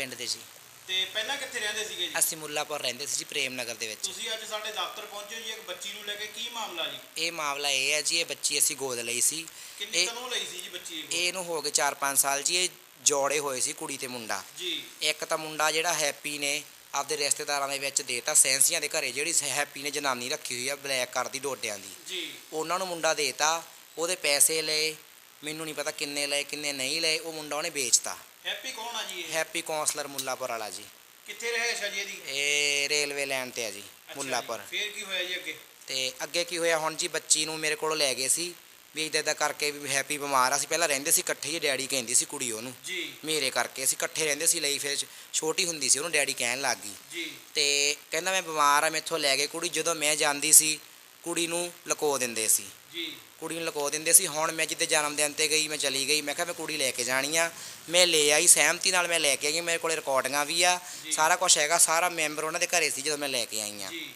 ਪਿੰਡ ਦੇ ਜੀ ਤੇ ਪਹਿਲਾਂ ਕਿੱਥੇ ਰਹਿੰਦੇ ਸੀਗੇ ਜੀ? ਅਸੀਂ ਮੁੱਲਾਪੁਰ ਰਹਿੰਦੇ ਸੀ ਜੀ ਪ੍ਰੇਮ ਨਗਰ ਦੇ ਵਿੱਚ। ਤੁਸੀਂ ਅੱਜ ਸਾਡੇ ਦਫ਼ਤਰ ਪਹੁੰਚੇ ਜੀ ਇੱਕ ਬੱਚੀ ਨੂੰ ਲੈ ਕੇ ਕੀ ਮਾਮਲਾ ਜੀ? ਇਹ ਮਾਮਲਾ ਇਹ ਹੈ ਜੀ ਇਹ ਬੱਚੀ ਅਸੀਂ ਗੋਦ ਲਈ ਸੀ। ਕਿੰਨੀ ਕਦੋਂ ਲਈ ਸੀ ਜੀ ਬੱਚੀ ਇਹ ਇਹਨੂੰ ਹੋ ਗਏ 4-5 ਸਾਲ ਜੀ ਇਹ ਜੋੜੇ ਹੋਏ ਸੀ ਕੁੜੀ ਤੇ ਮੁੰਡਾ। ਜੀ। ਇੱਕ ਤਾਂ ਮੁੰਡਾ ਜਿਹੜਾ ਹੈਪੀ ਨੇ ਆਪਦੇ ਰਿਸ਼ਤੇਦਾਰਾਂ ਦੇ ਵਿੱਚ ਦੇਤਾ ਸੈਂਸੀਆਂ ਦੇ ਘਰੇ ਜਿਹੜੀ ਸ- ਹੈਪੀ ਨੇ ਜਨਾਨੀ ਰੱਖੀ ਹੋਈ ਆ ਬਲੈਕ ਕਰਦੀ ਡੋਡਿਆਂ ਦੀ। ਜੀ। ਉਹਨਾਂ ਨੂੰ ਮੁੰਡਾ ਦੇਤਾ ਉਹਦੇ ਪੈਸੇ ਲਏ ਮੈਨੂੰ ਨਹੀਂ ਪਤਾ ਕਿੰਨੇ ਲਏ ਕਿੰਨੇ ਨਹੀਂ ਲਏ ਉਹ ਮੁੰਡਾ ਉਹਨੇ ਵੇਚਤਾ। ਹੈਪੀ ਕੌਣ ਆ ਜੀ ਇਹ? ਹੈਪੀ ਕੌਂਸਲਰ ਮੁੱਲਾਪੁਰ ਵਾਲਾ ਜੀ। ਕਿੱਥੇ ਰਹੇ ਸ਼ਾ ਜੀ ਇਹਦੀ? ਇਹ ਰੇਲਵੇ ਲਾਈਨ ਤੇ ਆ ਜੀ ਮੁੱਲਾਪੁਰ। ਫੇਰ ਕੀ ਹੋਇਆ ਜੀ ਅੱਗੇ? ਤੇ ਅੱਗੇ ਕੀ ਹੋਇਆ ਹੁਣ ਜੀ ਬੱਚੀ ਨੂੰ ਮੇਰੇ ਕੋਲ ਲੈ ਗਏ ਸੀ ਵੀ ਇਦਾਂ ਇਦਾਂ ਕਰਕੇ ਵੀ ਹੈਪੀ ਬਿਮਾਰ ਆ। ਅਸੀਂ ਪਹਿਲਾਂ ਰਹਿੰਦੇ ਸੀ ਇਕੱਠੇ ਹੀ ਡੈਡੀ ਕਹਿੰਦੀ ਸੀ ਕੁੜੀ ਉਹਨੂੰ। ਜੀ। ਮੇਰੇ ਕਰਕੇ ਅਸੀਂ ਇਕੱਠੇ ਰਹਿੰਦੇ ਸੀ ਲਈ ਫਿਰ ਛੋਟੀ ਹੁੰਦੀ ਸੀ ਉਹਨੂੰ ਡੈਡੀ ਕਹਿਣ ਲੱਗ ਗਈ। ਜੀ। ਤੇ ਕਹਿੰਦਾ ਮੈਂ ਬਿਮਾਰ ਆ ਮੈਥੋਂ ਲੈ ਗਏ ਕੁੜੀ। ਜਦੋਂ ਮੈਂ ਜਾਂਦੀ ਸੀ ਕੁੜੀ ਨੂੰ ਲਕੋ ਦਿੰਦੇ ਸੀ। ਜੀ। ਕੁੜੀ ਨੂੰ ਲਕੋ ਦਿੰਦੇ ਸੀ। ਹੁਣ ਮੈਂ ਜਿੱਦੇ ਜਨਮ ਦਿਨ ਤੇ ਗਈ ਮੈਂ ਚਲੀ ਗਈ ਮੈਂ ਕਿਹਾ ਮੈਂ ਕੁੜੀ ਲੈ ਕੇ ਜਾਣੀ ਆ। ਮੈਂ ਲੈ ਆਈ ਸਹਿਮਤੀ ਨਾਲ ਮੈਂ ਲੈ ਕੇ ਆਈ ਮੇਰੇ ਕੋਲੇ ਰਿਕਾਰਡਿੰਗਾਂ ਵੀ ਆ। ਸਾਰਾ ਕੁਝ ਹੈਗਾ ਸਾਰਾ ਮੈਂਬਰ ਉਹਨਾਂ ਦੇ ਘਰੇ ਸੀ ਜਦੋਂ ਮੈਂ ਲੈ ਕੇ ਆਈ ਆ। ਜੀ।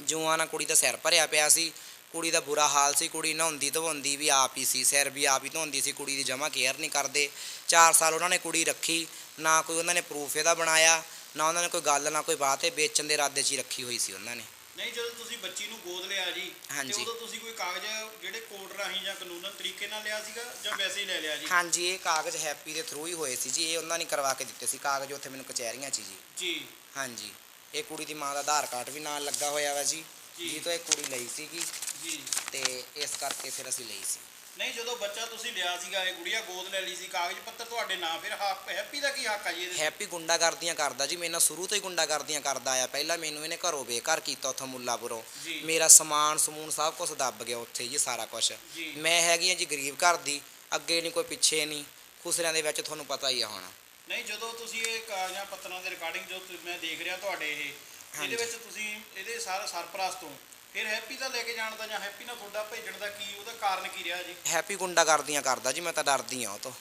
ਜੂਆਂ ਨਾਲ ਕੁੜੀ ਦਾ ਸਿਰ ਭਰਿਆ ਪਿਆ ਸੀ। ਕੁੜੀ ਦਾ ਬੁਰਾ ਹਾਲ ਸੀ ਕੁੜੀ ਨਹਾਉਂਦੀ ਧਵਾਉਂਦੀ ਵੀ ਆਪ ਹੀ ਸੀ ਸਿਰ ਵੀ ਆਪ ਹੀ ਧੋਂਦੀ ਸੀ ਕੁੜੀ ਦੀ ਜਮਾ ਕੇਅਰ ਨਹੀਂ ਕਰਦੇ। 4 ਸਾਲ ਉਹਨਾਂ ਨੇ ਕੁੜੀ ਰੱਖੀ ਨਾ ਕੋਈ ਉਹਨਾਂ ਨੇ ਪ੍ਰੂਫ ਇਹਦਾ ਬਣਾਇਆ ਨਾ ਉਹਨਾਂ ਨੇ ਕੋਈ ਗੱਲ ਨਾ ਕੋਈ ਬਾਤ ਇਹ ਵੇਚਣ ਦੇ ਇਰਾਦੇ 'ਚ ਹੀ ਰੱਖੀ ਹੋਈ ਸੀ ਉਹਨਾਂ ਨੇ। ਨਹੀਂ ਜਦੋਂ ਤੁਸੀਂ ਬੱਚੀ ਨੂੰ ਗੋਦ ਲਿਆ ਜੀ ਤੇ ਹਾਂਜੀ। ਉਦੋਂ ਤੁਸੀਂ ਕੋਈ ਕਾਗਜ਼ ਜਿਹੜੇ ਕੋਰਟ ਰਾਹੀਂ ਜਾਂ ਕਾਨੂੰਨਨ ਤਰੀਕੇ ਨਾਲ ਲਿਆ ਸੀਗਾ ਜਾਂ ਵੈਸੇ ਹੀ ਲੈ ਲਿਆ ਜੀ? ਹਾਂਜੀ ਇਹ ਕਾਗਜ਼ ਹੈਪੀ ਦੇ ਥਰੂ ਹੀ ਹੋਏ ਸੀ ਜੀ ਇਹ ਉਹਨਾਂ ਨੇ ਕਰਵਾ ਕੇ ਦਿੱਤੇ ਸੀ ਕਾਗਜ਼ ਉੱਥੇ ਮੈਨੂੰ ਕਚਹਿਰੀਆਂ 'ਚ ਜੀ। ਜੀ। ਹਾਂਜੀ। ਇਹ ਕੁੜੀ ਦੀ ਮਾਂ ਦਾ ਆਧਾਰ ਕਾਰਡ ਵੀ ਨਾਲ ਲੱਗਾ ਹੋਇਆ ਵਾ ਜੀ। ਜੀ। ਜੀ ਤੋਂ ਇਹ ਕੁੜੀ ਲਈ ਸੀਗੀ। ਜੀ। ਤੇ ਇਸ ਕਰਕੇ ਫਿਰ ਅਸੀਂ ਲਈ ਸੀ। ਨਹੀਂ ਜਦੋਂ ਬੱਚਾ ਤੁਸੀਂ ਲਿਆ ਸੀਗਾ ਇਹ ਗੁੜੀਆ ਗੋਦ ਲੈ ਲਈ ਸੀ ਕਾਗਜ਼ ਪੱਤਰ ਤੁਹਾਡੇ ਨਾਂ ਫਿਰ ਹੱਕ ਹੈਪੀ ਦਾ ਕੀ ਹੱਕ ਆ ਜੀ ਇਹਦੇ? ਹੈਪੀ ਗੁੰਡਾਗਰਦੀਆਂ ਕਰਦਾ ਜੀ ਮੇਰੇ ਨਾਲ ਸ਼ੁਰੂ ਤੋਂ ਹੀ ਗੁੰਡਾਗਰਦੀਆਂ ਕਰਦਾ ਆ ਪਹਿਲਾਂ ਮੈਨੂੰ ਇਹਨੇ ਘਰੋਂ ਬੇਘਰ ਕੀਤਾ ਉੱਥੋਂ ਮੁੱਲਾਪੁਰੋਂ ਜੀ। ਮੇਰਾ ਸਮਾਨ ਸਮੂਨ ਸਭ ਕੁਝ ਦੱਬ ਗਿਆ ਉੱਥੇ ਜੀ ਸਾਰਾ ਕੁਝ ਜੀ। ਮੈਂ ਹੈਗੀ ਆ ਜੀ ਗਰੀਬ ਘਰ ਦੀ ਅੱਗੇ ਨਹੀਂ ਕੋਈ ਪਿੱਛੇ ਨਹੀਂ ਖੁਸਰਿਆਂ ਦੇ ਵਿੱਚ ਤੁਹਾਨੂੰ ਪਤਾ ਹੀ ਆ ਹੁਣ ਨਹੀਂ ਜਦੋਂ ਤੁਸੀਂ ਇਹ ਕਾਗਜ਼ਾਂ ਪੱਤਰਾਂ ਦੇ ਰਿਕਾਰਡਿੰਗ ਜੋ ਮੈਂ ਦੇਖ ਰਿਹਾ ਤੁਹਾਡੇ ਇਹ। ਇਹਦੇ ਵਿੱਚ ਤੁਸੀਂ ਇਹਦੇ ਸਾਰਾ ਸਰਪ੍ਰਸਤ ਤੋਂ ਫਿਰ ਹੈਪੀ ਦਾ ਲੈ ਕੇ ਜਾਣ ਦਾ ਜਾਂ ਹੈਪੀ ਨਾਲ ਤੁਹਾਡਾ ਭੇਜਣ ਦਾ ਕੀ ਉਹਦਾ ਕਾਰਨ ਕੀ ਰਿਹਾ ਜੀ? ਹੈਪੀ ਗੁੰਡਾਗਰਦੀਆਂ ਕਰਦਾ ਜੀ, ਮੈਂ ਤਾਂ ਡਰਦੀ ਆ ਉਹ ਤੋਂ।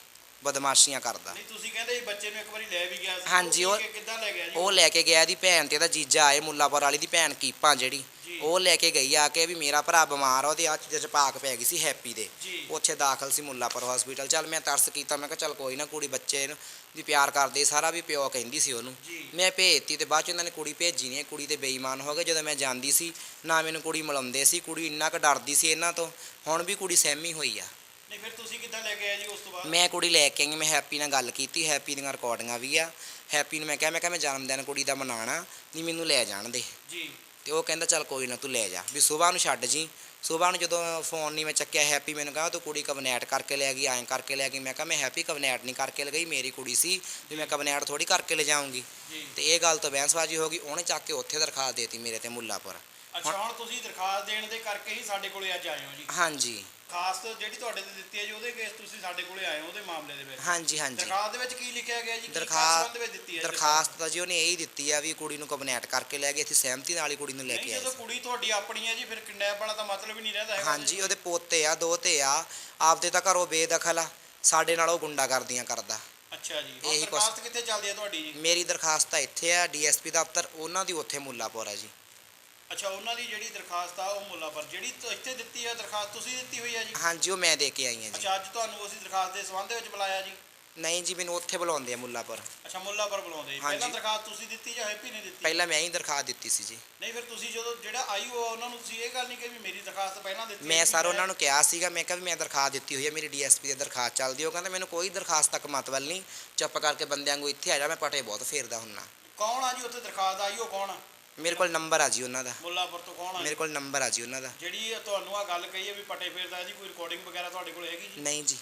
ਬਦਮਾਸ਼ੀਆਂ ਕਰਦਾ। ਨਹੀਂ ਤੁਸੀਂ ਕਹਿੰਦੇ ਸੀ ਬੱਚੇ ਨੂੰ ਇੱਕ ਵਾਰੀ ਲੈ ਵੀ ਗਿਆ ਸੀ। ਹਾਂਜੀ, ਉਹ- ਕਿੱਦਾਂ ਲੈ ਗਿਆ ਜੀ? ਉਹ ਲੈ ਕੇ ਗਿਆ ਦੀ ਭੈਣ ਤੇ ਇਹਦਾ ਜੀਜਾ ਆਏ ਮੁੱਲਾਪੁਰ ਵਾਲੀ ਦੀ ਭੈਣ ਕੀਪਾਂ ਜਿਹੜੀ। ਉਹ ਲੈ ਕੇ ਗਈ ਆ ਕੇ ਵੀ ਮੇਰਾ ਭਰਾ ਬਿਮਾਰ ਆ ਉਹਦੇ ਆ ਚ ਪਾਕ ਪੈ ਗਈ ਸੀ ਹੈਪੀ ਦੇ। ਉੱਥੇ ਦਾਖਲ ਸੀ ਮੁੱਲਾਪੁਰ ਹਸਪੀਟਲ ਚੱਲ ਮੈਂ ਤਰਸ ਕੀਤਾ ਮੈਂ ਕਿਹਾ ਚੱਲ ਕੋਈ ਨਾ ਕੁੜੀ ਬੱਚੇ ਨੂੰ ਵੀ ਪਿਆਰ ਕਰਦੇ ਸਾਰਾ ਵੀ ਪਿਓ ਕਹਿੰਦੀ ਸੀ ਉਹਨੂੰ। ਮੈਂ ਭੇਜਤੀ ਤੇ ਬਾਅਦ ਚ ਇਹਨਾਂ ਨੇ ਕੁੜੀ ਭੇਜੀ ਨਹੀਂ ਕੁੜੀ ਤੇ ਬੇਈਮਾਨ ਹੋ ਗਏ ਜਦੋਂ ਮੈਂ ਜਾਂਦੀ ਸੀ ਨਾ ਮੈਨੂੰ ਕੁੜੀ ਮਿਲਾਉਂਦੇ ਸੀ ਕੁੜੀ ਇੰਨਾ ਕੁ ਡਰਦੀ ਸੀ ਇਹਨਾਂ ਤੋਂ ਹੁਣ ਵੀ ਕੁੜੀ ਸਹਿਮੀ ਹੋਈ ਆ। ਨਹੀਂ ਫਿਰ ਤੁਸੀਂ ਕਿੱਦਾਂ ਲੈ ਕੇ ਆਏ ਜੀ ਉਸ ਤੋਂ ਬਾਅਦ? ਮੈਂ ਕੁੜੀ ਲੈ ਕੇ ਆਈ ਮੈਂ ਹੈਪੀ ਨਾਲ ਗੱਲ ਕੀਤੀ ਹੈਪੀ ਦੀਆਂ ਰਿਕਾਰਡਿੰਗਾਂ ਵੀ ਆ। ਹੈਪੀ ਨੂੰ ਮੈਂ ਕਿਹਾ ਮੈਂ ਕਿਹਾ ਮੈਂ ਜਨਮ ਦਿਨ ਕੁੜੀ ਦਾ ਮਨਾਣਾ ਨਹੀਂ ਮੈਨੂੰ ਲੈ ਜਾਣ ਦੇ। ਜੀ। ਤੇ ਉਹ ਕਹਿੰਦਾ ਚੱਲ ਕੋਈ ਨਾ ਤੂੰ ਲੈ ਜਾ। ਵੀ ਸਵੇਰ ਨੂੰ ਛੱਡ ਜੀ। ਸਵੇਰ ਨੂੰ ਜਦੋਂ ਫੋਨ ਨਹੀਂ ਮੈਂ ਚੱਕਿਆ ਹੈਪੀ ਮੈਨੂੰ ਕਹਿੰਦਾ ਤੂੰ ਕੁੜੀ ਕਬਨੈਟ ਕਰਕੇ ਲੈ ਗਈ ਐਂ ਕਰਕੇ ਲੈ ਗਈ। ਮੈਂ ਕਿਹਾ ਮੈਂ ਹੈਪੀ ਕਬਨੈਟ ਨਹੀਂ ਕਰਕੇ ਲਗਾਈ ਮੇਰੀ ਕੁੜੀ ਸੀ ਵੀ ਮੈਂ ਕਬਨੈਟ ਥੋੜੀ ਕਰਕੇ ਲੈ ਜਾਊਂਗੀ ਤੇ ਇਹ ਗੱਲ ਤੋਂ ਬਹਿਸਬਾਜ਼ੀ ਹੋ ਗਈ ਉਹਨੇ ਚੱਕ ਕੇ ਉੱਥੇ ਦਰਖਾਸਤ ਦੇਤੀ ਮੇਰੇ ਤੇ ਮੁੱਲਾਪੁਰ। ਅੱਛਾ ਹੁਣ ਤੁਸੀਂ ਦਰਖਾਸਤ ਦੇਣ ਦੇ ਕਰਕੇ ਹੀ ਸਾਡੇ ਕੋਲੇ ਅੱਜ ਆਏ ਹੋ ਜੀ। ਹਾਂਜੀ। ਖਾਸ ਜਿਹੜੀ ਤੁਹਾਡੇ ਤੇ ਦਿੱਤੀ ਹੈ ਜੀ ਉਹਦੇ ਕੇਸ ਤੁਸੀਂ ਸਾਡੇ ਕੋਲੇ ਆਏ ਹੋ ਉਹਦੇ ਮਾਮਲੇ ਦੇ ਵਿੱਚ। ਹਾਂਜੀ ਹਾਂਜੀ। ਦਰਖਾਸਤ ਦੇ ਵਿੱਚ ਕੀ ਲਿਖਿਆ ਗਿਆ ਜੀ? ਕੀ ਦਰਖਾਸਤ ਸੰਬੰਧ ਵਿੱਚ ਦਿੱਤੀ ਹੈ ਜੀ ਦਰਖਾਸਤ ਤਾਂ ਜੀ ਉਹਨੇ ਇਹੀ ਦਿੱਤੀ ਆ ਵੀ ਕੁੜੀ ਨੂੰ ਕਬਨੈਟ ਕਰਕੇ ਲੈ ਗਈ ਇੱਥੇ ਸਹਿਮਤੀ ਨਾਲ ਹੀ ਕੁੜੀ ਨੂੰ ਲੈ ਨਹੀਂ ਕੇ ਆਏ ਜਦੋਂ। ਕੁੜੀ ਤੁਹਾਡੀ ਆਪਣੀ ਹੈ ਜੀ ਫਿਰ ਕਿਡਨੈਪ ਵਾਲਾ ਤਾਂ ਮਤਲਬ ਹੀ ਨਹੀਂ ਰਹਿੰਦਾ ਹੈਗਾ ਹਾਂਜੀ ਉਹਦੇ ਪੋਤੇ ਆ ਦੋ ਤੇ ਆ ਆਪਦੇ ਤਾਂ ਘਰੋਂ ਬੇਦਖਲ ਆ ਸਾਡੇ ਨਾਲ ਉਹ ਗੁੰਡਾ ਕਰਦੀਆਂ ਕਰਦਾ। ਅੱਛਾ ਜੀ ਹੁਣ ਇਹੀ ਕੁਛ- ਦਰਖਾਸਤ ਕਿੱਥੇ ਚੱਲਦੀ ਹੈ ਤੁਹਾਡੀ ਜੀ? ਮੇਰੀ ਦਰਖਾਸਤ ਤਾਂ ਇੱਥੇ ਆ ਡੀਐਸਪੀ ਦਫ਼ਤਰ ਉਹਨਾਂ ਦੀ ਉੱਥੇ ਮੁੱਲਾਪੁਰ ਆ ਜੀ। ਅੱਛਾ ਉਹਨਾਂ ਦੀ ਜਿਹੜੀ ਦਰਖਾਸਤ ਆ ਉਹ ਮੁੱਲਾਪੁਰ ਜਿਹੜੀ ਤੋਂ ਇੱਥੇ ਦਿੱਤੀ ਹੈ ਦਰਖਾਸਤ ਤੁਸੀਂ ਦਿੱਤੀ ਹੋਈ ਹੈ ਜੀ? ਹਾਂਜੀ ਉਹ ਮੈਂ ਦੇ ਕੇ ਆਈ ਹਾਂ ਜੀ। ਅੱਛਾ ਅੱਜ ਤੁਹਾਨੂੰ ਅਸੀਂ ਦਰਖਾਸਤ ਦੇ ਸੰਬੰਧ ਵਿੱਚ ਬੁਲਾਇਆ ਜੀ? ਨਹੀਂ ਜੀ ਮੈਨੂੰ ਉੱਥੇ ਬੁਲਾਉਂਦੇ ਆ ਮੁੱਲਾਪੁਰ ਅੱਛਾ ਮੁੱਲਾਪੁਰ ਬੁਲਾਉਂਦੇ ਜੀ ਹਾਂਜੀ। ਪਹਿਲਾਂ ਦਰਖਾਸਤ ਤੁਸੀਂ ਦਿੱਤੀ ਜਾਂ ਹੈਪੀ ਨੇ ਦਿੱਤੀ? ਪਹਿਲਾਂ ਮੈਂ ਹੀ ਦਰਖਾਸਤ ਦਿੱਤੀ ਸੀ ਜੀ। ਨਹੀਂ ਫਿਰ ਤੁਸੀਂ ਜਦੋਂ ਜਿਹੜਾ ਆਈਓ ਆ ਉਹਨਾਂ ਨੂੰ ਤੁਸੀਂ ਇਹ ਗੱਲ ਨਹੀਂ ਕਿ ਵੀ ਮੇਰੀ ਦਰਖਾਸਤ ਪਹਿਲਾਂ ਦਿੱਤੀ ਮੈਂ ਸਰ ਉਹਨਾਂ ਨੂੰ ਕਿਹਾ ਸੀਗਾ ਮੈਂ ਕਿਹਾ ਵੀ ਮੈਂ ਦਰਖਾਸਤ ਦਿੱਤੀ ਹੋਈ ਹੈ ਮੇਰੀ ਡੀਐਸਪੀ ਦੀ ਦਰਖਾਸਤ ਚੱਲਦੀ ਉਹ ਕਹਿੰਦਾ ਮੈਨੂੰ ਕੋਈ ਦਰਖਾਸਤ ਤੱਕ ਮਤਵਲ ਨਹੀਂ। ਚੁੱਪ ਕਰਕੇ ਬੰਦਿਆਂ ਨੂੰ ਇੱਥੇ ਆ ਜਾ ਮੈਂ ਪਟੇ ਬਹੁਤ ਫੇਰਦਾ ਹੁੰਨਾ। ਕੌਣ ਆ ਜੀ ਉੱਥੇ ਦਰਖਾਸਤ ਆਈਓ ਕੌਣ ਆ? ਮੇਰੇ ਕੋਲ ਨੰਬਰ ਆ ਜੀ ਉਹਨਾਂ ਦਾ। ਮੁੱਲਾਪੁਰ ਤੋਂ ਕੌਣ ਆ ਮੇਰੇ ਕੋਲ ਨੰਬਰ ਆ ਜੀ ਉਹਨਾਂ ਦਾ। ਜਿਹੜੀ ਤੁਹਾਨੂੰ ਆ ਗੱਲ ਕਹੀ ਹੈ ਵੀ ਪਟੇ ਫੇਰਦਾ ਜੀ ਕੋਈ ਰਿਕਾਰਡਿੰਗ ਵਗੈਰਾ ਤੁਹਾਡੇ ਕੋਲ ਹੈਗੀ ਜੀ? ਨਹੀਂ ਜੀ।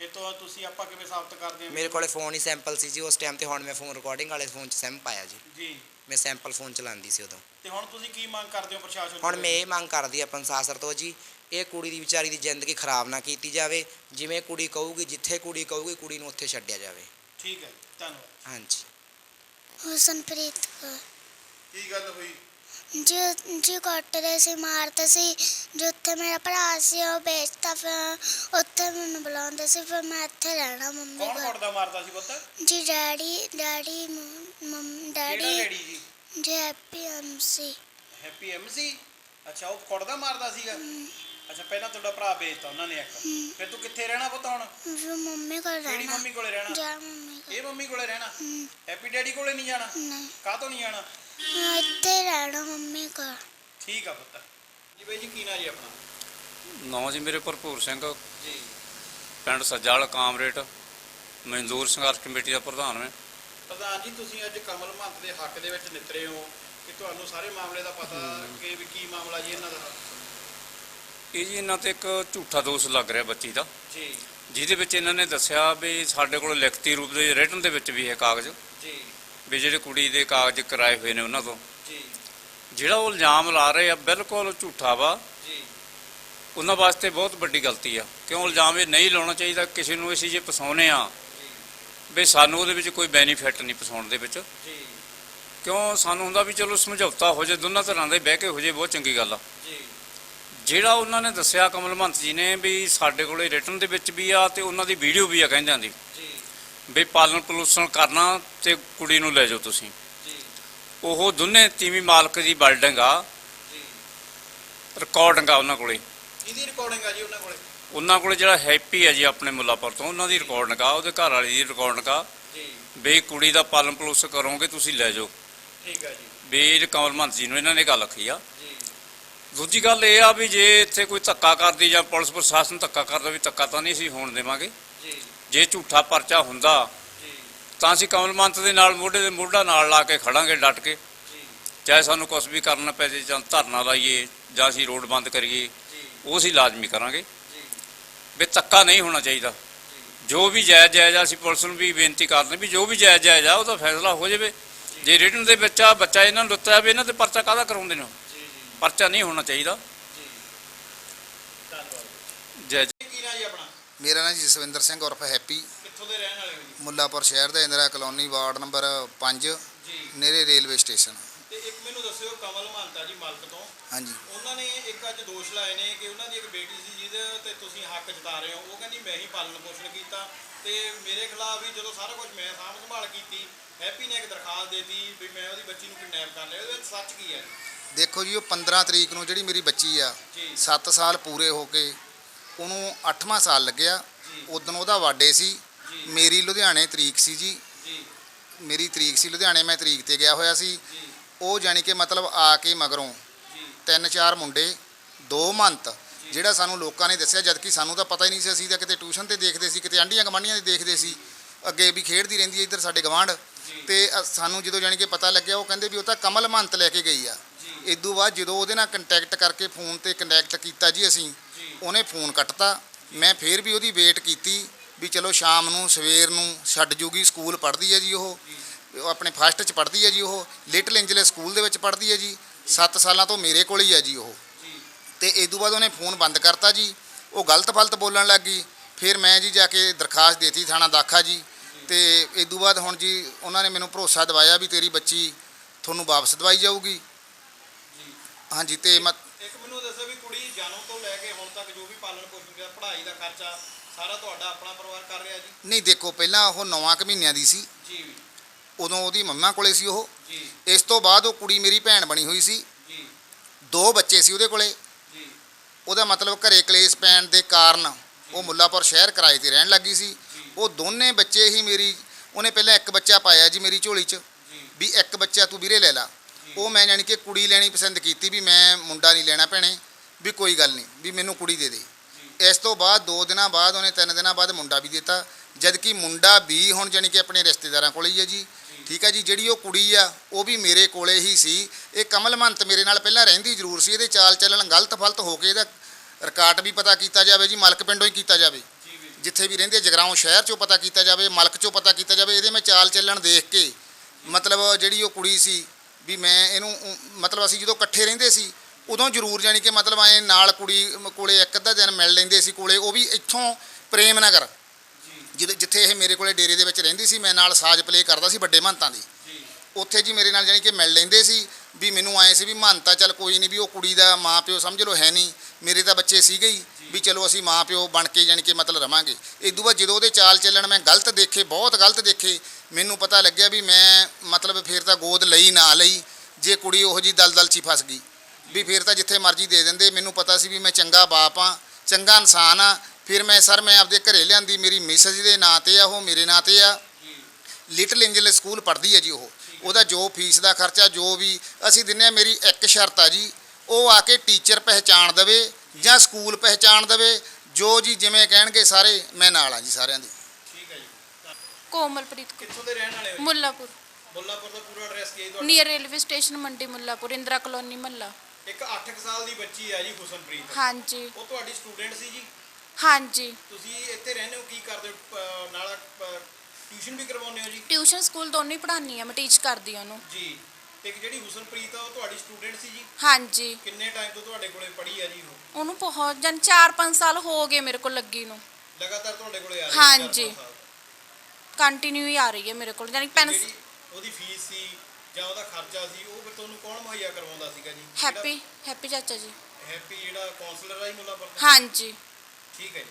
ਇਹ ਤੋਂ ਤੁਸੀਂ ਆਪਾਂ ਕਿਵੇਂ ਸਾਬਤ ਕਰਦੇ ਹਾਂ? ਮੇਰੇ ਕੋਲੇ ਫੋਨ ਹੀ ਸੈਂਪਲ ਸੀ ਜੀ ਉਸ ਟਾਈਮ ਤੇ ਹੁਣ ਮੈਂ ਫੋਨ ਰਿਕਾਰਡਿੰਗ ਵਾਲੇ ਫੋਨ 'ਚ ਸੈਂਪ ਪਾਇਆ ਜੀ। ਜੀ। ਮੈਂ ਸੈਂਪਲ ਫੋਨ ਚਲਾਉਂਦੀ ਸੀ ਉਦੋਂ। ਤੇ ਹੁਣ ਤੁਸੀਂ ਕੀ ਮੰਗ ਕਰਦੇ ਹੋ ਪ੍ਰਸ਼ਾਸਨ ਹੁਣ? ਮੈਂ ਇਹ ਮੰਗ ਕਰਦੀ ਆ ਪੰਸਾਸਰ ਤੋਂ ਜੀ ਇਹ ਕੁੜੀ ਦੀ ਵਿਚਾਰੀ ਦੀ ਜ਼ਿੰਦਗੀ ਖਰਾਬ ਨਾ ਕੀਤੀ ਜਾਵੇ। ਜਿਵੇਂ ਕੁੜੀ ਕਹੂਗੀ ਜਿੱਥੇ ਕੁੜੀ ਕਹੂਗੀ ਕੁੜੀ ਨੂੰ ਉੱਥੇ ਛੱਡਿਆ ਜਾਵੇ। ਠੀਕ ਹੈ ਧੰਨਵਾਦ। ਹਾਂਜੀ। ਹੁਸਨਪ੍ਰੀਤ ਕੌਰ। ਕੀ ਗੱਲ ਹੋਈ? ਜੀ ਜੀ ਕੁੱਟਦੇ ਸੀ ਮਾਰਦੇ ਸੀ ਜੋ ਉੱਥੇ ਮੇਰਾ ਭਰਾ ਸੀ ਉਹ ਵੇਚਤਾ ਫਿਰ ਉੱਥੇ ਮੈਨੂੰ ਬੁਲਾਉਂਦੇ ਸੀ ਫਿਰ ਮੈਂ ਇੱਥੇ ਰਹਿਣਾ ਮੰਮੀ ਕੌਣ ਕੋਲ। ਕੁੱਟਦਾ ਮਾਰਦਾ ਸੀ ਪੁੱਤ? ਜੀ ਡੈਡੀ ਡੈਡੀ ਮੰਮ- ਮੰਮ ਕਿਹੜਾ ਡੈਡੀ ਡੈਡੀ ਜੀ? ਜੀ ਹੈਪੀ ਐਮਸੀ। Happy MC? ਅੱਛਾ ਉਹ ਕੁੱਟਦਾ ਮਾਰਦਾ ਸੀਗਾ? ਅੱਛਾ ਪਹਿਲਾਂ ਤੁਹਾਡਾ ਭਰਾ ਵੇਚਤਾ ਉਹਨਾਂ ਨੇ ਇੱਕ। ਫਿਰ ਤੂੰ ਕਿੱਥੇ ਰਹਿਣਾ ਪੁੱਤ ਹੁਣ? ਫਿਰ ਮੰਮੀ ਕੋਲ ਕਿਹੜੀ ਰਹਿਣਾ ਮੰਮੀ ਕੋਲੇ ਰਹਿਣਾ? ਜਾ ਮੰਮੀ ਕੋਲ। ਇਹ ਮੰਮੀ ਕੋਲੇ ਰਹਿਣਾ? ਹਮ, ਹੈਪੀ ਡੈਡੀ ਕੋਲੇ ਨਹੀਂ ਜਾਣਾ? ਨਹੀਂ। ਕਾਹਤੋਂ ਨਹੀਂ ਜਾਣਾ? ਮੈਂ ਇੱਥੇ ਰਹਿਣਾ ਮੰਮੀ ਕੋਲ। ਠੀਕ ਆ ਪੁੱਤ। ਜੀ ਬਾਈ ਜੀ ਕੀ ਨਾਂ ਜੀ ਆਪਣਾ? ਨਾਂ ਜੀ ਮੇਰੇ ਭਰਪੂਰ ਸਿੰਘ। ਜੀ। ਪਿੰਡ ਸੱਜਾਲ ਕਾਮਰੇਟ ਮਜ਼ਦੂਰ ਸੰਘਰਸ਼ ਕਮੇਟੀ ਦਾ ਪ੍ਰਧਾਨ ਮੈਂ ਪ੍ਰਧਾਨ ਜੀ ਤੁਸੀਂ ਅੱਜ ਕਮਲ ਮਹੰਤ ਦੇ ਹੱਕ ਦੇ ਵਿੱਚ ਨਿਤਰੇ ਹੋ ਕਿ ਤੁਹਾਨੂੰ ਸਾਰੇ ਮਾਮਲੇ ਦਾ ਪਤਾ ਕਿ ਵੀ ਕੀ ਮਾਮਲਾ ਜੀ ਇਹਨਾਂ ਦਾ? ਇਹ ਜੀ ਇਹਨਾਂ ਤੇ ਇੱਕ ਝੂਠਾ ਦੋਸ਼ ਲੱਗ ਰਿਹਾ ਬੱਚੀ ਦਾ। ਜੀ। ਜਿਹਦੇ ਵਿੱਚ ਇਹਨਾਂ ਨੇ ਦੱਸਿਆ ਵੀ ਸਾਡੇ ਕੋਲ ਲਿਖਤੀ ਰੂਪ ਦੇ ਰਿਟਨ ਦੇ ਵਿੱਚ ਵੀ ਹੈ ਕਾਗਜ਼। ਜੀ। ਵੀ ਜਿਹੜੇ ਕੁੜੀ ਦੇ ਕਾਗਜ਼ ਕਰਾਏ ਹੋਏ ਨੇ ਉਹਨਾਂ ਤੋਂ। ਜੀ। ਜਿਹੜਾ ਉਹ ਇਲਜ਼ਾਮ ਲਾ ਰਹੇ ਆ ਬਿਲਕੁਲ ਝੂਠਾ ਵਾ। ਜੀ। ਉਹਨਾਂ ਵਾਸਤੇ ਬਹੁਤ ਵੱਡੀ ਗਲਤੀ ਆ। ਕਿਉਂ ਇਲਜ਼ਾਮ ਇਹ ਨਹੀਂ ਲਾਉਣਾ ਚਾਹੀਦਾ? ਕਿਸੇ ਨੂੰ ਅਸੀਂ ਜੇ ਫਸਾਉਨੇ ਆ ਵੀ ਸਾਨੂੰ ਉਹਦੇ ਵਿੱਚ ਕੋਈ ਬੈਨੀਫਿਟ ਨਹੀਂ ਫਸਾਉਣ ਦੇ ਵਿੱਚ। ਜੀ। ਕਿਉਂ? ਸਾਨੂੰ ਹੁੰਦਾ ਵੀ ਚਲੋ ਸਮਝੌਤਾ ਹੋ ਜਾਏ ਦੋਨਾਂ ਤਰ੍ਹਾਂ ਦੇ ਬਹਿ ਕੇ ਹੋ ਜਾਏ ਬਹੁਤ ਚੰਗੀ ਗੱਲ ਆ। ਜੀ। ਜਿਹੜਾ ਉਹਨਾਂ ਨੇ ਦੱਸਿਆ ਕਮਲ ਮਹੰਤ ਜੀ ਨੇ ਵੀ ਸਾਡੇ ਕੋਲੇ ਰਿਟਨ ਦੇ ਵਿੱਚ ਵੀ ਆ ਤੇ ਉਹਨਾਂ ਦੀ ਵੀਡੀਓ ਵੀ ਆ ਕਹਿੰਦਿਆਂ ਦੀ। ਜੀ। ਵੀ ਪਾਲਣ ਪੋਲੂਸ਼ਨ ਕਰਨਾ ਤੇ ਕੁੜੀ ਨੂੰ ਲੈ ਜਾਓ ਤੁਸੀਂ। ਜੀ। ਉਹ ਦੋਨੇ ਤੀਵੀਂ ਮਾਲਕ ਦੀ ਬਿਲਡਿੰਗ ਆ। ਜੀ। ਰਿਕਾਰਡਿੰਗ ਆ ਉਹਨਾਂ ਕੋਲੇ। ਇਹਦੀ ਰਿਕਾਰਡਿੰਗ ਆ ਜੀ ਉਹਨਾਂ ਕੋਲੇ? ਉਹਨਾਂ ਕੋਲੇ ਜਿਹੜਾ ਹੈਪੀ ਹੈ ਜੀ ਆਪਣੇ ਮੁੱਲਾਪੁਰ ਤੋਂ ਉਹਨਾਂ ਦੀ ਰਿਕਾਰਡਿੰਗ ਆ ਉਹਦੇ ਘਰ ਵਾਲੀ ਦੀ ਰਿਕਾਰਡਿੰਗ ਆ। ਜੀ। ਵੀ ਕੁੜੀ ਦਾ ਪਾਲਣ ਪੋਲੂਸ਼ਨ ਕਰੋਗੇ ਤੁਸੀਂ ਲੈ ਜਾਓ। ਠੀਕ ਆ ਜੀ। ਵੀ ਕਮਲ ਮਹੰਤ ਜੀ ਨੂੰ ਇਹਨਾਂ ਨੇ ਗੱਲ ਆਖੀ ਆ। ਜੀ। ਦੂਜੀ ਗੱਲ ਇਹ ਆ ਵੀ ਜੇ ਇੱਥੇ ਕੋਈ ਧੱਕਾ ਕਰਦੀ ਜਾਂ ਪੁਲਿਸ ਪ੍ਰਸ਼ਾਸਨ ਧੱਕਾ ਕਰਦਾ ਵੀ ਧੱਕਾ ਤਾਂ ਨਹੀਂ ਅਸੀਂ ਹੋਣ ਦੇਵਾਂਗੇ। ਜੀ। ਜੇ ਝੂਠਾ ਪਰਚਾ ਹੁੰਦਾ ਜੀ ਤਾਂ ਅਸੀਂ ਕਮਲ ਮੰਤ ਦੇ ਨਾਲ ਮੋਢੇ ਦੇ ਮੋਢਾ ਨਾਲ ਲਾ ਕੇ ਖੜਾਂਗੇ ਡਟ ਕੇ। ਜੀ ਚਾਹੇ ਸਾਨੂੰ ਕੁਝ ਵੀ ਕਰਨਾ ਪੈ ਜੇ ਜਾਂ ਧਰਨਾ ਲਾਈਏ ਜਾਂ ਅਸੀਂ ਰੋਡ ਬੰਦ ਕਰੀਏ ਜੀ ਉਹ ਅਸੀਂ ਲਾਜ਼ਮੀ ਕਰਾਂਗੇ। ਜੀ ਵੀ ਧੱਕਾ ਨਹੀਂ ਹੋਣਾ ਚਾਹੀਦਾ। ਜੋ ਵੀ ਜਾਇਜ਼ ਜਾਇਜ਼ ਆ ਅਸੀਂ ਪੁਲਿਸ ਨੂੰ ਵੀ ਬੇਨਤੀ ਕਰਦੇ ਵੀ ਜੋ ਵੀ ਜਾਇਜ਼ ਜਾਇਜ਼ ਆ ਉਹਦਾ ਫੈਸਲਾ ਹੋ ਜਾਵੇ। ਜੇ ਰਿਟਨ ਦੇ ਵਿੱਚ ਆ ਬੱਚਾ ਇਹਨਾਂ ਨੂੰ ਲੁੱਟਿਆ ਵੀ ਇਹਨਾਂ ਤੇ ਪਰਚਾ ਕਾਹਦਾ ਕਰਾਉਂਦੇ ਨੇ? ਜੀ ਜੀ ਪਰਚਾ ਨਹੀਂ ਹੋਣਾ ਚਾਹੀਦਾ। ਜੀ ਧੰਨਵਾਦ। ਜੈ ਕੀ ਨਾਂ ਜੀ ਆਪਣਾ? ਮੇਰਾ ਨਾਮ ਜੀ ਜਸਵਿੰਦਰ ਸਿੰਘ ਉਰਫ ਹੈਪੀ। ਕਿੱਥੋਂ ਦੇ ਰਹਿਣ ਵਾਲੇ ਹੋ ਜੀ? ਮੁੱਲਾਪੁਰ ਸ਼ਹਿਰ ਦਾ ਇੰਦਰਾ ਕਲੋਨੀ ਵਾਰਡ ਨੰਬਰ 5 ਜੀ। ਨੇੜੇ ਰੇਲਵੇ ਸਟੇਸ਼ਨ। ਤੇ ਇੱਕ ਮੈਨੂੰ ਦੱਸਿਓ ਕਮਲ ਮਹੰਤਾ ਜੀ ਮਾਲਕ ਤੋਂ। ਹਾਂਜੀ। ਉਹਨਾਂ ਨੇ ਇੱਕ ਅੱਜ ਦੋਸ਼ ਲਾਏ ਨੇ ਕਿ ਉਹਨਾਂ ਦੀ ਇੱਕ ਬੇਟੀ ਸੀ ਜਿਹਦੇ ਤੇ ਤੁਸੀਂ ਹੱਕ ਜਤਾ ਰਹੇ ਹੋ। ਉਹ ਕਹਿੰਦੀ ਮੈਂ ਹੀ ਪਾਲਣ ਪੋਸ਼ਣ ਕੀਤਾ। ਤੇ ਮੇਰੇ ਖਿਲਾਫ ਵੀ ਜਦੋਂ ਸਾਰਾ ਕੁਝ ਮੈਂ ਸਾਂਭ ਸੰਭਾਲ ਕੀਤੀ ਹੈਪੀ ਨੇ ਇੱਕ ਦਰਖਾਸਤ ਦੇਤੀ ਵੀ ਮੈਂ ਉਹਦੀ ਬੱਚੀ ਨੂੰ ਕਿਡਨੈਪ ਕਰ ਲਿਆ। ਉਹਦੇ ਵਿੱਚ ਸੱਚ ਕੀ ਹੈ? ਦੇਖੋ ਜੀ ਉਹ 15 ਤਰੀਕ ਨੂੰ ਜਿਹੜੀ ਮੇਰੀ ਬੱਚੀ ਆ ਜੀ। 7 ਸਾਲ ਪੂਰੇ ਹੋ ਕੇ ਉਹਨੂੰ 8ਵਾਂ ਸਾਲ ਲੱਗਿਆ। ਉਦੋਂ ਉਹਦਾ ਵਾਡੇ ਸੀ। ਮੇਰੀ ਲੁਧਿਆਣੇ ਤਰੀਕ ਸੀ ਜੀ। ਮੇਰੀ ਤਰੀਕ ਸੀ ਲੁਧਿਆਣੇ ਮੈਂ ਤਰੀਕ ਤੇ ਗਿਆ ਹੋਇਆ ਸੀ। ਉਹ ਜਾਣੀ ਕਿ ਮਤਲਬ ਆ ਕੇ ਮਗਰੋਂ ਤਿੰਨ ਚਾਰ ਮੁੰਡੇ ਦੋ ਮੰਤ ਜਿਹੜਾ ਸਾਨੂੰ ਲੋਕਾਂ ਨੇ ਦੱਸਿਆ ਜਦ ਕਿ ਸਾਨੂੰ ਤਾਂ ਪਤਾ ਹੀ ਨਹੀਂ ਸੀ ਅਸੀਂ ਤਾਂ ਕਿਤੇ ਟਿਊਸ਼ਨ ਤੇ ਦੇਖਦੇ ਸੀ ਕਿਤੇ ਆਂਢੀਆਂ ਗਵਾਂਢੀਆਂ ਦੇ ਦੇਖਦੇ ਸੀ। ਅੱਗੇ ਵੀ ਖੇਡਦੀ ਰਹਿੰਦੀ ਹੈ ਇੱਧਰ ਸਾਡੇ ਗਵਾਂਢ ਤੇ ਸਾਨੂੰ ਜਦੋਂ ਜਾਣੀ ਕਿ ਪਤਾ ਲੱਗਿਆ ਉਹ ਕਹਿੰਦੇ ਵੀ ਉਹ ਤਾਂ ਕਮਲ ਮੰਤ ਲੈ ਕੇ ਗਈ ਆ। ਇਦੋਂ ਬਾਅਦ ਜਦੋਂ ਉਹਦੇ ਨਾਲ ਕੰਟੈਕਟ ਕਰਕੇ ਫੋਨ ਤੇ ਕੰਟੈਕਟ ਕੀਤਾ ਜੀ ਅਸੀਂ ਉਹਨੇ ਫੋਨ ਕੱਟਤਾ। ਮੈਂ ਫੇਰ ਵੀ ਉਹਦੀ ਵੇਟ ਕੀਤੀ ਵੀ ਚਲੋ ਸ਼ਾਮ ਨੂੰ, ਸਵੇਰ ਨੂੰ ਛੱਡ ਜੂਗੀ, ਸਕੂਲ ਪੜ੍ਹਦੀ ਹੈ ਜੀ ਉਹ। ਉਹ ਆਪਣੇ ਫਸਟ ਚ ਪੜ੍ਹਦੀ ਹੈ ਜੀ ਉਹ। ਲਿਟਲ ਐਂਜਲਸ ਸਕੂਲ ਦੇ ਵਿੱਚ ਪੜ੍ਹਦੀ ਹੈ ਜੀ। 7 ਸਾਲਾਂ ਤੋਂ ਮੇਰੇ ਕੋਲ ਹੀ ਹੈ ਜੀ ਉਹ। ਜੀ ਤੇ ਤੋਂ ਬਾਅਦ ਉਹਨੇ ਫੋਨ ਬੰਦ ਕਰਤਾ ਜੀ। ਉਹ ਗਲਤ ਫਲਤ ਬੋਲਣ ਲੱਗ ਗਈ। ਫਿਰ ਮੈਂ ਜੀ ਜਾ ਕੇ ਦਰਖਾਸਤ ਦੇਤੀ ਥਾਣਾ ਦਾਖਾ ਜੀ। ਤੇ ਤੋਂ ਬਾਅਦ ਹੁਣ ਜੀ ਉਹਨਾਂ ਨੇ ਮੈਨੂੰ ਭਰੋਸਾ ਦਿਵਾਇਆ ਵੀ ਤੇਰੀ ਬੱਚੀ ਤੁਹਾਨੂੰ ਵਾਪਸ ਦਵਾਈ ਜਾਊਗੀ। ਹਾਂਜੀ, ਤੇ ਮਤ ਖਰਚਾ ਸਾਰਾ ਤੁਹਾਡਾ ਆਪਣਾ ਪਰਿਵਾਰ ਕਰ ਰਿਹਾ ਜੀ? ਨਹੀਂ ਦੇਖੋ ਪਹਿਲਾਂ ਉਹ 9 ਕੁ ਮਹੀਨਿਆਂ ਦੀ ਸੀ। ਜੀ ਉਦੋਂ ਉਹਦੀ ਮੰਮਾ ਕੋਲੇ ਸੀ ਉਹ। ਜੀ। ਇਸ ਤੋਂ ਬਾਅਦ ਉਹ ਕੁੜੀ ਮੇਰੀ ਭੈਣ ਬਣੀ ਹੋਈ ਸੀ। ਜੀ। ਦੋ ਬੱਚੇ ਸੀ ਉਹਦੇ ਕੋਲੇ। ਜੀ। ਉਹਦਾ ਮਤਲਬ ਘਰੇ ਕਲੇਸ਼ ਪੈਣ ਦੇ ਕਾਰਨ ਉਹ ਮੁੱਲਾਪੁਰ ਸ਼ਹਿਰ ਕਿਰਾਏ ਤੇ ਰਹਿਣ ਲੱਗੀ ਸੀ। ਉਹ ਦੋਨੇ ਬੱਚੇ ਹੀ ਮੇਰੀ ਉਹਨੇ ਪਹਿਲਾਂ ਇੱਕ ਬੱਚਾ ਪਾਇਆ ਜੀ ਮੇਰੀ ਝੋਲੀ 'ਚ ਵੀ ਇੱਕ ਬੱਚਾ ਤੂੰ ਵੀਰੇ ਲੈ ਲਾ। ਉਹ ਮੈਂ ਜਾਣੀ ਕਿ ਕੁੜੀ ਲੈਣੀ ਪਸੰਦ ਕੀਤੀ ਵੀ ਮੈਂ ਮੁੰਡਾ ਨਹੀਂ ਲੈਣਾ ਭੈਣੇ ਵੀ ਕੋਈ ਗੱਲ ਨਹੀਂ ਵੀ ਮੈਨੂੰ ਕੁੜੀ ਦੇ ਦੇ। ਇਸ ਤੋਂ ਬਾਅਦ ਦੋ ਦਿਨਾਂ ਬਾਅਦ ਉਹਨੇ ਤਿੰਨ ਦਿਨਾਂ ਬਾਅਦ ਮੁੰਡਾ ਵੀ ਦਿੱਤਾ। ਜਦ ਕਿ ਮੁੰਡਾ ਵੀ ਹੁਣ ਜਾਣੀ ਕਿ ਆਪਣੇ ਰਿਸ਼ਤੇਦਾਰਾਂ ਕੋਲੇ ਹੀ ਹੈ ਜੀ। ਠੀਕ ਹੈ ਜੀ, ਜਿਹੜੀ ਉਹ ਕੁੜੀ ਆ, ਉਹ ਵੀ ਮੇਰੇ ਕੋਲੇ ਹੀ ਸੀ। ਇਹ ਕਮਲ ਮੰਤ ਮੇਰੇ ਨਾਲ ਪਹਿਲਾਂ ਰਹਿੰਦੀ ਜ਼ਰੂਰ ਸੀ, ਇਹਦੇ ਚਾਲ ਚੱਲਣ ਗਲਤ ਫਲਤ ਹੋ ਕੇ ਇਹਦਾ ਰਿਕਾਰਡ ਵੀ ਪਤਾ ਕੀਤਾ ਜਾਵੇ ਜੀ, ਮਲਕ ਪਿੰਡੋਂ ਹੀ ਕੀਤਾ ਜਾਵੇ। ਜਿੱਥੇ ਵੀ ਰਹਿੰਦੇ, ਜਗਰਾਉਂ ਸ਼ਹਿਰ ਚੋਂ ਪਤਾ ਕੀਤਾ ਜਾਵੇ, ਮਲਕ ਚੋਂ ਪਤਾ ਕੀਤਾ ਜਾਵੇ, ਇਹਦੇ ਮੈਂ ਚਾਲ ਚੱਲਣ ਦੇਖ ਕੇ ਮਤਲਬ ਜਿਹੜੀ ਉਹ ਕੁੜੀ ਸੀ ਵੀ ਮੈਂ ਇਹਨੂੰ, ਮਤਲਬ ਅਸੀਂ ਜਦੋਂ ਇਕੱਠੇ ਰਹਿੰਦੇ ਸੀ ਉਦੋਂ ਜ਼ਰੂਰ ਜਾਣੀ ਕਿ ਮਤਲਬ ਐ ਨਾਲ ਕੁੜੀ ਕੋਲੇ ਇੱਕ ਅੱਧਾ ਦਿਨ ਮਿਲ ਲੈਂਦੇ ਸੀ ਕੋਲੇ ਉਹ ਵੀ ਇੱਥੋਂ ਪ੍ਰੇਮ ਨਗਰ। ਜੀ। ਜਿਹਦੇ ਜਿੱਥੇ ਇਹ ਮੇਰੇ ਕੋਲੇ ਡੇਰੇ ਦੇ ਵਿੱਚ ਰਹਿੰਦੀ ਸੀ ਮੈਂ ਨਾਲ ਸਾਜ਼ ਪਲੇ ਕਰਦਾ ਸੀ ਵੱਡੇ ਮਹੰਤਾਂ ਦੀ। ਜੀ। ਉੱਥੇ ਜੀ ਮੇਰੇ ਨਾਲ ਜਾਣੀ ਕਿ ਮਿਲ ਲੈਂਦੇ ਸੀ ਵੀ ਮੈਨੂੰ ਆਏ ਸੀ ਵੀ ਮਹੰਤਾ ਚੱਲ ਕੋਈ ਨਹੀਂ ਵੀ ਉਹ ਕੁੜੀ ਦਾ ਮਾਂ ਪਿਓ ਸਮਝ ਲਓ ਹੈ ਨਹੀਂ ਮੇਰੇ ਤਾਂ ਬੱਚੇ ਸੀਗੇ ਹੀ ਵੀ ਚਲੋ ਅਸੀਂ ਮਾਂ ਪਿਓ ਬਣ ਕੇ ਜਾਣੀ ਕਿ ਮਤਲਬ ਰਵਾਂਗੇ। ਇਦੋਂ ਬਾਅਦ ਜਦੋਂ ਉਹਦੇ ਚਾਲ ਚੱਲਣ ਮੈਂ ਗਲਤ ਦੇਖੇ ਬਹੁਤ ਗਲਤ ਦੇਖੇ ਮੈਨੂੰ ਪਤਾ ਲੱਗਿਆ ਵੀ ਮੈਂ ਮਤਲਬ ਫਿਰ ਤਾਂ ਗੋਦ ਲਈ ਨਾ ਲਈ ਜੇ ਕੁੜੀ ਉਹੋ ਜੀ ਦਲਦਲ 'ਚ ਹੀ ਫਸ ਗਈ। ਵੀ ਫਿਰ ਤਾਂ ਜਿੱਥੇ ਮਰਜ਼ੀ ਦੇ ਦਿੰਦੇ ਮੈਨੂੰ ਪਤਾ ਸੀ ਵੀ ਮੈਂ ਚੰਗਾ ਬਾਪ ਆ ਚੰਗਾ ਇਨਸਾਨ ਆ ਫਿਰ ਮੈਂ ਸਰ ਮੈਂ ਆਪਦੇ ਘਰੇ ਲਿਆਂਦੀ ਮੇਰੀ ਮਿਸਜ ਦੇ ਨਾਂ ਤੇ ਆ ਉਹ ਮੇਰੇ ਨਾਂ ਤੇ ਆ। ਲਿਟਲ ਐਂਜਲ ਸਕੂਲ ਪੜ੍ਹਦੀ ਹੈ ਜੀ ਉਹ ਉਹਦਾ ਜੋ ਫੀਸ ਦਾ ਖਰਚਾ ਜੋ ਵੀ ਅਸੀਂ ਦਿੰਨੇ ਆ ਮੇਰੀ ਇੱਕ ਸ਼ਰਤ ਆ ਜੀ ਉਹ ਆ ਕੇ ਟੀਚਰ ਪਹਿਚਾਣ ਦੇਵੇ ਜਾਂ ਸਕੂਲ ਪਹਿਚਾਣ ਦੇਵੇ ਜੋ ਜੀ ਜਿਵੇਂ ਕਹਿਣਗੇ ਸਾਰੇ ਮੈਂ ਨਾਲ ਆ ਜੀ ਸਾਰਿਆਂ ਦੀ। ਠੀਕ ਹੈ ਜੀ। ਕੋਮਲਪ੍ਰੀਤ ਕਿੱਥੋਂ ਦੇ ਰਹਿਣ ਵਾਲੇ ਹੋ ਜੀ? ਮੁੱਲਾਪੁਰ। ਮੁੱਲਾਪੁਰ ਦਾ ਪੂਰਾ ਐਡਰੈਸ ਕੀ ਹੈ ਤੁਹਾਡਾ? ਨੀਅਰ ਰੇਲਵੇ ਸਟੇਸ਼ਨ ਮੰਡੀ ਮੁੱਲਾਪੁਰ ਇੰਦਰਾ ਕਲੋਨੀ ਮੱਲਾ ਇੱਕ 8 ਸਾਲ ਦੀ ਬੱਚੀ ਹੈ ਜੀ ਹੁਸਨਪ੍ਰੀਤ। ਹਾਂਜੀ। ਉਹ ਤੁਹਾਡੀ ਸਟੂਡੈਂਟ ਸੀ ਜੀ? ਹਾਂਜੀ। ਤੁਸੀਂ ਇੱਥੇ ਰਹਿੰਦੇ ਹੋ ਕੀ ਕਰਦੇ ਹੋ? ਨਾਲ ਟਿਊਸ਼ਨ ਵੀ ਕਰਵਾਉਂਦੇ ਹੋ ਜੀ? ਟਿਊਸ਼ਨ ਸਕੂਲ ਦੋਨੋਂ ਹੀ ਪੜ੍ਹਾਉਂਦੀ ਆ ਮੈਂ ਟੀਚ ਕਰਦੀ ਆ ਉਹਨੂੰ। ਜੀ। ਤੇ ਜਿਹੜੀ ਹੁਸਨਪ੍ਰੀਤ ਆ ਉਹ ਤੁਹਾਡੀ ਸਟੂਡੈਂਟ ਸੀ ਜੀ? ਹਾਂਜੀ। ਕਿੰਨੇ ਟਾਈਮ ਤੋਂ ਤੁਹਾਡੇ ਕੋਲੇ ਪੜ੍ਹੀ ਆ ਜੀ ਉਹ? ਉਹਨੂੰ ਬਹੁਤ ਜਨ 4-5 ਸਾਲ ਹੋ ਗਏ ਮੇਰੇ ਕੋਲ ਲੱਗੀ ਨੂੰ। ਲਗਾਤਾਰ ਤੁਹਾਡੇ ਕੋਲੇ ਆ ਰਹੀ ਹਾਂਜੀ। ਪੰਜ ਸਾਲ। ਕੰਟੀਨਿਊ ਹੀ ਆ ਰਹੀ ਹੈ ਮੇਰੇ ਕੋਲ ਯਾਨੀ ਤੇ ਪੈਨ ਜਿਹੜੀ ਉਹਦੀ ਫੀਸ ਸੀ ਜਾਂ ਉਹਦਾ ਖਰਚਾ ਸੀ ਉਹ ਫਿਰ ਤੁਹਾਨੂੰ ਕੌਣ ਮੁਹੱਈਆ ਕਰਵਾਉਂਦਾ ਸੀਗਾ ਜੀ? ਹੈਪੀ ਹੈਪੀ ਚਾਚਾ ਜੀ। ਹੈਪੀ ਜਿਹੜਾ ਕਾਉਂਸਲਰ ਆ ਜੀ ਮੁੱਲਾਪੁਰ ਦਾ? ਹਾਂਜੀ। ਠੀਕ ਹੈ ਜੀ।